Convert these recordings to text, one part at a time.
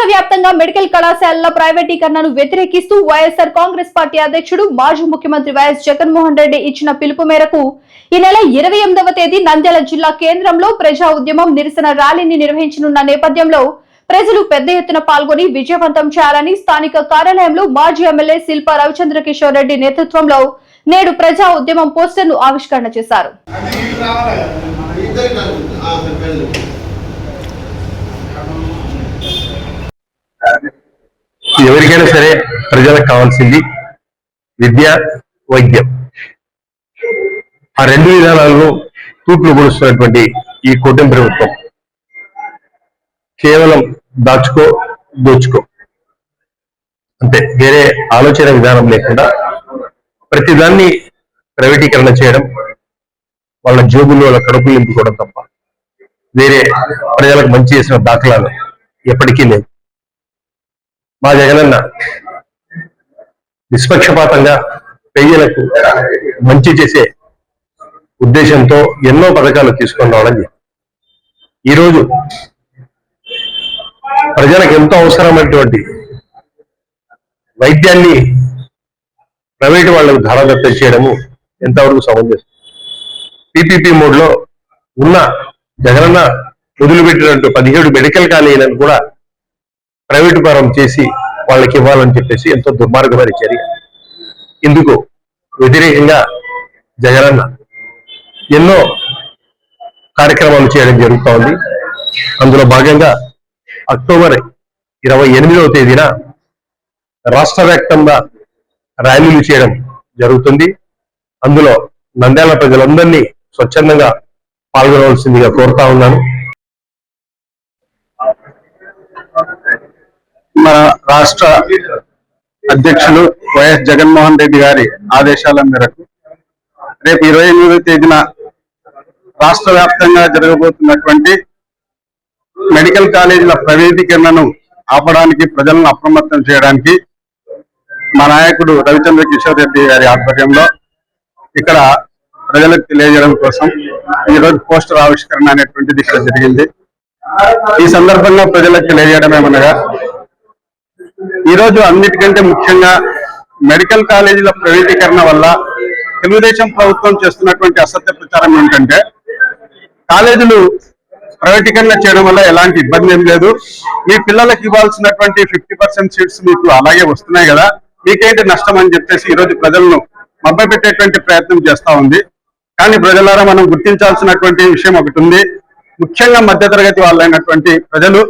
రాష్ట్ర వ్యాప్తంగా మెడికల్ కళాశాలల ప్రైవేటీకరణను వ్యతిరేకిస్తూ వైఎస్ఆర్ కాంగ్రెస్ పార్టీ అధ్యక్షుడు మాజీ ముఖ్యమంత్రి వైఎస్ జగన్మోహన్ రెడ్డి ఇచ్చిన పిలుపు మేరకు ఈ నెల ఇరవై ఎనిమిదవ తేదీ నంద్యాల జిల్లా కేంద్రంలో ప్రజా ఉద్యమం నిరసన ర్యాలీని నిర్వహించనున్న నేపథ్యంలో ప్రజలు పెద్ద ఎత్తున పాల్గొని విజయవంతం చేయాలని స్థానిక కార్యాలయంలో మాజీ ఎమ్మెల్యే శిల్ప రవిచంద్ర కిషోర్ రెడ్డి నేతృత్వంలో నేడు ప్రజా ఉద్యమం పోస్టర్ను ఆవిష్కరణ చేశారు. ఎవరికైనా సరే ప్రజలకు కావాల్సింది విద్య వైద్యం. ఆ రెండు విధానాలను తూట్లు పొడుస్తున్నటువంటి ఈ కూటమి ప్రభుత్వం. కేవలం దాచుకో దోచుకో. అంతే వేరే ఆలోచన విధానం లేకుండా ప్రతిదాన్ని ప్రైవేటీకరణ చేయడం వాళ్ళ జోబులు వాళ్ళ కడుపులు నింపుకోవడం తప్ప వేరే ప్రజలకు మంచి చేసిన దాఖలాలు ఎప్పటికీ లేవు. మా జగనన్న నిష్పక్షపాతంగా పెయ్యలకు మంచి చేసే ఉద్దేశంతో ఎన్నో పథకాలు తీసుకొని రావడం జరిగింది. ఈరోజు ప్రజలకు ఎంతో అవసరమైనటువంటి వైద్యాన్ని ప్రైవేటు వాళ్ళకు ధారాదత్తం చేయడము ఎంతవరకు సమంజసం పీపీపీ మోడ్లో ఉన్న జగనన్న వదిలిపెట్టినట్టు పదిహేడు మెడికల్ కాలేజీలను కూడా ప్రైవేటు పరం చేసి వాళ్ళకి ఇవ్వాలని చెప్పేసి ఎంతో దుర్మార్గమైన చర్య. ఇందుకు వ్యతిరేకంగా జగనన్న ఎన్నో కార్యక్రమాలు చేయడం జరుగుతూ ఉంది. అందులో భాగంగా అక్టోబర్ ఇరవై ఎనిమిదవ తేదీన రాష్ట్ర వ్యాప్తంగా ర్యాలీలు చేయడం జరుగుతుంది. అందులో నంద్యాల ప్రజలందరినీ స్వచ్ఛందంగా పాల్గొనవలసిందిగా కోరుతా ఉన్నాను. మన రాష్ట్ర అధ్యక్షులు వైఎస్ జగన్మోహన్ రెడ్డి గారి ఆదేశాల మేరకు రేపు ఇరవై ఎనిమిదో తేదీన రాష్ట్ర వ్యాప్తంగా జరగబోతున్నటువంటి మెడికల్ కాలేజీల ప్రైవేటీకరణను ఆపడానికి ప్రజలను అప్రమత్తం చేయడానికి మా నాయకుడు రవిచంద్ర కిషోర్ రెడ్డి గారి ఆధ్వర్యంలో ఇక్కడ ప్రజలకు తెలియజేయడం కోసం ఈ రోజు పోస్టర్ ఆవిష్కరణ అనేటువంటిది ఇక్కడ జరిగింది. ఈ సందర్భంగా ప్రజలకు తెలియజేయడం ఏమనగా ఈ రోజు అన్నిటికంటే ముఖ్యంగా మెడికల్ కాలేజీల ప్రైవేటీకరణ వల్ల తెలుగుదేశం ప్రభుత్వం చేస్తున్నటువంటి అసత్య ప్రచారం ఏంటంటే కాలేజీలు ప్రైవేటీకరణ చేయడం వల్ల ఎలాంటి ఇబ్బంది ఏం లేదు. మీ పిల్లలకు ఇవ్వాల్సినటువంటి ఫిఫ్టీ పర్సెంట్ సీట్స్ మీకు అలాగే వస్తున్నాయి కదా మీకేంటి నష్టం అని చెప్పేసి ఈ రోజు ప్రజలను మభ్యపెట్టేటువంటి ప్రయత్నం చేస్తా ఉంది. కానీ ప్రజలారా మనం గుర్తించాల్సినటువంటి విషయం ఒకటి ఉంది. ముఖ్యంగా మధ్యతరగతి వాళ్ళైనటువంటి ప్రజలు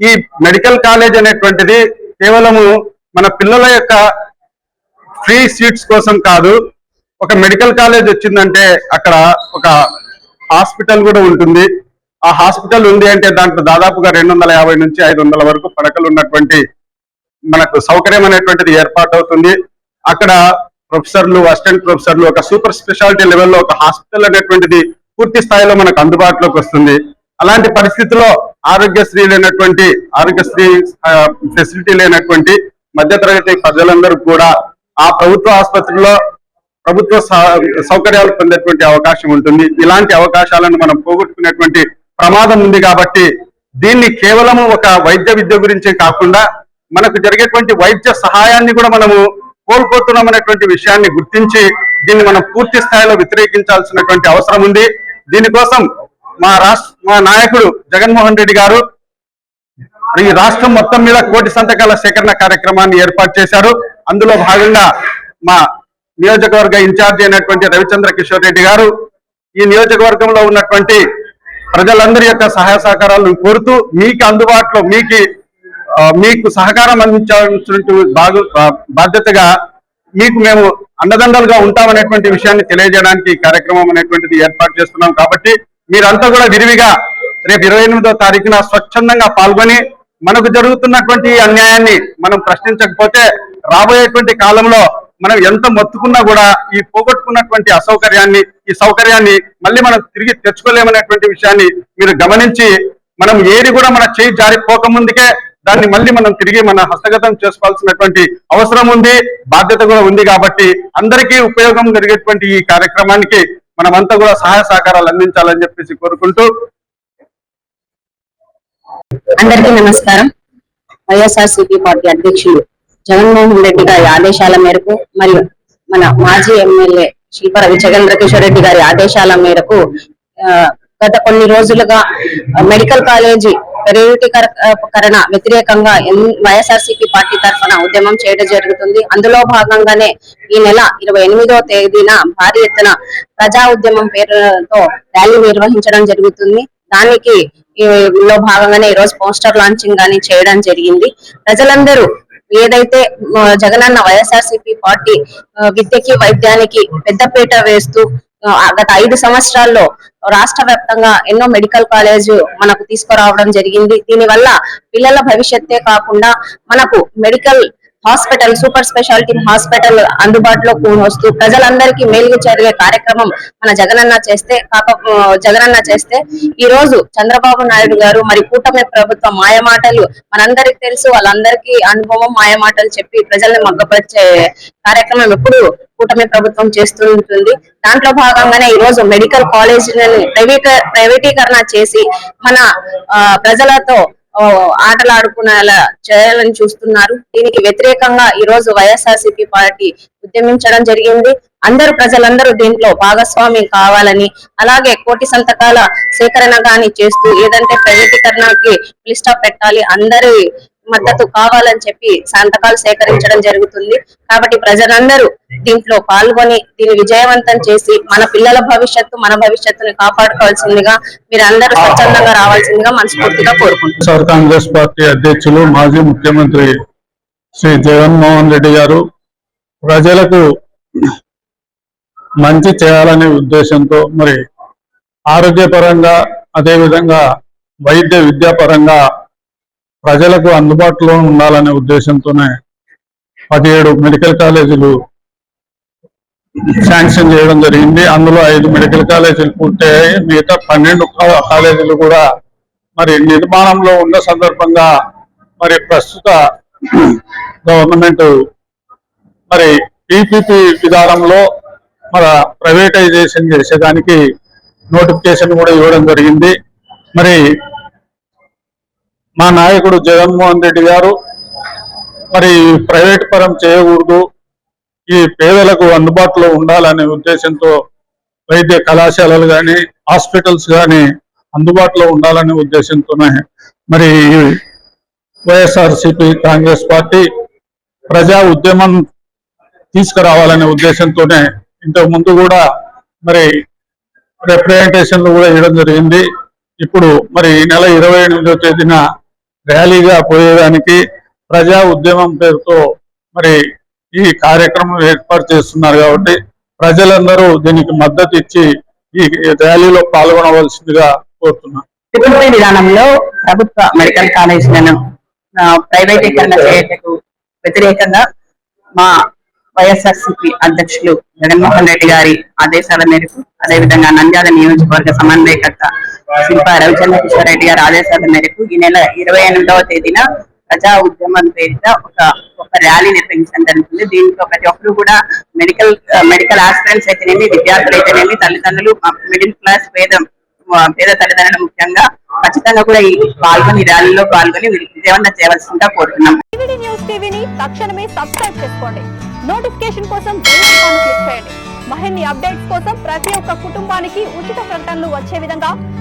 ఈ మెడికల్ కాలేజ్ అనేటువంటిది కేవలము మన పిల్లల యొక్క ఫ్రీ సీట్స్ కోసం కాదు ఒక మెడికల్ కాలేజ్ వచ్చిందంటే అక్కడ ఒక హాస్పిటల్ కూడా ఉంటుంది. ఆ హాస్పిటల్ ఉంది అంటే దాంట్లో దాదాపుగా రెండు వందల యాభై నుంచి ఐదు వందల వరకు పడకలు ఉన్నటువంటి మనకు సౌకర్యం అనేటువంటిది ఏర్పాటు అవుతుంది అక్కడ ప్రొఫెసర్లు అసిస్టెంట్ ప్రొఫెసర్లు ఒక సూపర్ స్పెషాలిటీ లెవెల్లో ఒక హాస్పిటల్ అనేటువంటిది పూర్తి స్థాయిలో మనకు అందుబాటులోకి వస్తుంది. అలాంటి పరిస్థితిలో ఆరోగ్యశ్రీ లేనటువంటి ఆరోగ్యశ్రీ ఫెసిలిటీ లేనటువంటి మధ్యతరగతి ప్రజలందరూ కూడా ఆ ప్రభుత్వ ఆసుపత్రిలో ప్రభుత్వ సౌకర్యాలు పొందేటువంటి అవకాశం ఉంటుంది. ఇలాంటి అవకాశాలను మనం పోగొట్టుకునేటువంటి ప్రమాదం ఉంది కాబట్టి దీన్ని కేవలము ఒక వైద్య విద్య గురించే కాకుండా మనకు జరిగేటువంటి వైద్య సహాయాన్ని కూడా మనము కోల్పోతున్నామనేటువంటి విషయాన్ని గుర్తించి దీన్ని మనం పూర్తి స్థాయిలో వ్యతిరేకించాల్సినటువంటి అవసరం ఉంది. దీనికోసం మా రాష్ట్ర మా నాయకుడు జగన్మోహన్ రెడ్డి గారు ఈ రాష్ట్రం మొత్తం మీద కోటి సంతకాల సేకరణ కార్యక్రమాన్ని ఏర్పాటు చేశారు. అందులో భాగంగా మా నియోజకవర్గ ఇన్ఛార్జ్ అయినటువంటి రవిచంద్ర కిషోర్ రెడ్డి గారు ఈ నియోజకవర్గంలో ఉన్నటువంటి ప్రజలందరి యొక్క సహాయ సహకారాలను కోరుతూ మీకు అందుబాటులో మీకు మీకు సహకారం అందించాల్సినటువంటి బాగు బాధ్యతగా మీకు మేము అండదండలుగా ఉంటామనేటువంటి విషయాన్ని తెలియజేయడానికి ఈ కార్యక్రమం అనేటువంటిది ఏర్పాటు చేస్తున్నాం కాబట్టి మీరంతా కూడా విరివిగా రేపు ఇరవై ఎనిమిదో తారీఖున స్వచ్ఛందంగా పాల్గొని మనకు జరుగుతున్నటువంటి ఈ అన్యాయాన్ని మనం ప్రశ్నించకపోతే రాబోయేటువంటి కాలంలో మనం ఎంత మొత్తుకున్నా కూడా ఈ పోగొట్టుకున్నటువంటి అసౌకర్యాన్ని ఈ సౌకర్యాన్ని మళ్ళీ మనం తిరిగి తెచ్చుకోలేమనేటువంటి విషయాన్ని మీరు గమనించి మనం ఏది కూడా మన చేయి జారిపోక ముందుకే దాన్ని మళ్ళీ మనం తిరిగి మన హస్తగతం చేసుకోవాల్సినటువంటి అవసరం ఉంది బాధ్యత కూడా ఉంది కాబట్టి అందరికీ ఉపయోగం జరిగేటువంటి ఈ కార్యక్రమానికి మనమంతా కూడా సహాయ సహకారాలు అందించాలని చెప్పేసి కోరుకుంటూ అందరికీ నమస్కారం. వైఎస్ఆర్సీపీ పార్టీ అధ్యక్షులు జగన్మోహన్ రెడ్డి గారి ఆదేశాల మేరకు మరియు మన మాజీ ఎమ్మెల్యే శిల్ప రవిచంద్ర కిషోర్ రెడ్డి గారి ఆదేశాల మేరకు గత కొన్ని రోజులుగా మెడికల్ కాలేజీ ప్రైవేటీకరణ వ్యతిరేకంగా వైఎస్ఆర్సీపీ పార్టీ తరఫున ఉద్యమం చేయడం జరుగుతుంది. అందులో భాగంగానే ఈ నెల ఇరవై ఎనిమిదవ తేదీన భారీ ఎత్తున ప్రజా ఉద్యమం పేరుతో ర్యాలీ నిర్వహించడం జరుగుతుంది. దానికి లో భాగంగానే ఈ రోజు పోస్టర్ లాంచింగ్ గాని చేయడం జరిగింది. ప్రజలందరూ ఏదైతే ఆ, జగనన్న వైఎస్ఆర్సీపీ పార్టీ విద్యకి వైద్యానికి పెద్దపీట వేస్తూ గత ఐదు సంవత్సరాల్లో రాష్ట్ర వ్యాప్తంగా ఎన్నో మెడికల్ కాలేజ్ మనకు తీసుకురావడం జరిగింది. దీనివల్ల పిల్లల భవిష్యత్తే కాకుండా మనకు medical hospital super speciality hospital అందుబాటులో వస్తూ ప్రజలందరికీ మేలుగు జరిగే కార్యక్రమం మన జగనన్న చేస్తే కాక జగనన్న చేస్తే ఈ రోజు చంద్రబాబు నాయుడు గారు మరి కూటమి ప్రభుత్వం మాయమాటలు మనందరికి తెలుసు. వాళ్ళందరికీ అనుభవం మాయమాటలు చెప్పి ప్రజల్ని మగ్గపరిచే కార్యక్రమం ఎప్పుడు కూటమి ప్రభుత్వం చేస్తూ ఉంటుంది. దాంట్లో భాగంగానే ఈ రోజు మెడికల్ కాలేజీలను ప్రైవేట్ ప్రైవేటీకరణ చేసి మన ఆ, ప్రజలతో ఆటలాడుకునేలా చేయాలని చూస్తున్నారు. దీనికి వ్యతిరేకంగా ఈ రోజు వైఎస్ఆర్సీపీ పార్టీ ఉద్యమించడం జరిగింది. అందరూ ప్రజలందరూ దీంట్లో భాగస్వామి కావాలని అలాగే కోటి సంతకాల సేకరణ గాని చేస్తూ ఏదంటే ప్రైవేటీకరణకి లిస్టా పెట్టాలి. అందరి మద్దతు కావాలని చెప్పి సంతకాలు సేకరించడం జరుగుతుంది. కాబట్టి ప్రజలందరూ దీంట్లో పాల్గొని దీన్ని విజయవంతం చేసి మన పిల్లల భవిష్యత్తు మన భవిష్యత్తుని కాపాడుకోవాల్సిందిగా మీరందరూ స్వచ్ఛందంగా రావాల్సిందిగా మనస్ఫూర్తిగా కోరుకుంటున్నాను కాంగ్రెస్ పార్టీ అధ్యక్షులు మాజీ ముఖ్యమంత్రి శ్రీ జగన్మోహన్ రెడ్డి గారు ప్రజలకు మంచి చేయాలనే ఉద్దేశంతో మరి ఆరోగ్యపరంగా అదేవిధంగా వైద్య విద్యాపరంగా ప్రజలకు అందుబాటులో ఉండాలనే ఉద్దేశంతోనే పదిహేడు మెడికల్ కాలేజీలు శాంక్షన్ చేయడం జరిగింది. అందులో ఐదు మెడికల్ కాలేజీలు పూర్తయ్యాయి. మిగతా పన్నెండు కాలేజీలు కూడా మరి నిర్మాణంలో ఉన్న సందర్భంగా మరి ప్రస్తుత గవర్నమెంట్ మరి పీపీపీ విధానంలో మన ప్రైవేటైజేషన్ చేసేదానికి నోటిఫికేషన్ కూడా ఇవ్వడం జరిగింది. మరి మా నాయకుడు జగన్మోహన్ రెడ్డి గారు మరి ప్రైవేట్ పరం చేయకూడదు ఈ పేదలకు అందుబాటులో ఉండాలనే ఉద్దేశంతో వైద్య కళాశాలలు కానీ హాస్పిటల్స్ కానీ అందుబాటులో ఉండాలనే ఉద్దేశంతోనే మరి వైఎస్ఆర్సిపి కాంగ్రెస్ పార్టీ ప్రజా ఉద్యమం తీసుకురావాలనే ఉద్దేశంతోనే ఇంతకు ముందు కూడా మరి రిప్రజెంటేషన్లు కూడా ఇవ్వడం జరిగింది. ఇప్పుడు మరి ఈ నెల ఇరవై ఎనిమిదో తేదీన ర్యాలీగా పోయేదానికి ప్రజా ఉద్యమం పేరుతో మరి ఈ కార్యక్రమం ఏర్పాటు చేస్తున్నారు కాబట్టి ప్రజలందరూ దీనికి మద్దతు ఇచ్చి ఈ ర్యాలీలో పాల్గొనవలసిందిగా కోరుతున్నాను త్రిపురపై విధానంలో ప్రభుత్వ మెడికల్ కాలేజీలను ప్రైవేటీకరణ చేయటకు వ్యతిరేకంగా మా వైఎస్ఆర్సిపి అధ్యక్షులు జగన్మోహన్ రెడ్డి గారి ఆదేశాల మేరకు అదేవిధంగా నంద్యాల నియోజకవర్గ సమన్వయకర్త శిల్ప రవిచంద్ర రెడ్డి గారి ఆదేశాల మేరకు ఈ నెల ఇరవై ఎనిమిదవ తేదీన ప్రజా ఉద్యమం పేరిట ఒక ఒక ర్యాలీ నిర్వహించడం జరుగుతుంది. దీంట్లో ప్రతి ఒక్కరు కూడా మెడికల్ మెడికల్ ఆస్పిరెంట్స్ అయితేనేమి విద్యార్థులు అయితేనేమి తల్లిదండ్రులు మిడిల్ క్లాస్ పేద పేద తల్లిదండ్రులు ముఖ్యంగా ఖచ్చితంగా కూడా ఈ పాల్గొని ర్యాలీలో పాల్గొని విజయవంతం చేయవలసిందిగా కోరుతున్నాం. టీవీ న్యూస్ టీవీని తక్షణమే సబ్స్క్రైబ్ చేసుకోండి. నోటిఫికేషన్ కోసం బెల్ ఐకాన్ క్లిక్ చేయండి. మరిన్ని అప్డేట్స్ కోసం ప్రతి ఒక్క కుటుంబానికి ఉచిత ప్రకటనలు వచ్చే విధంగా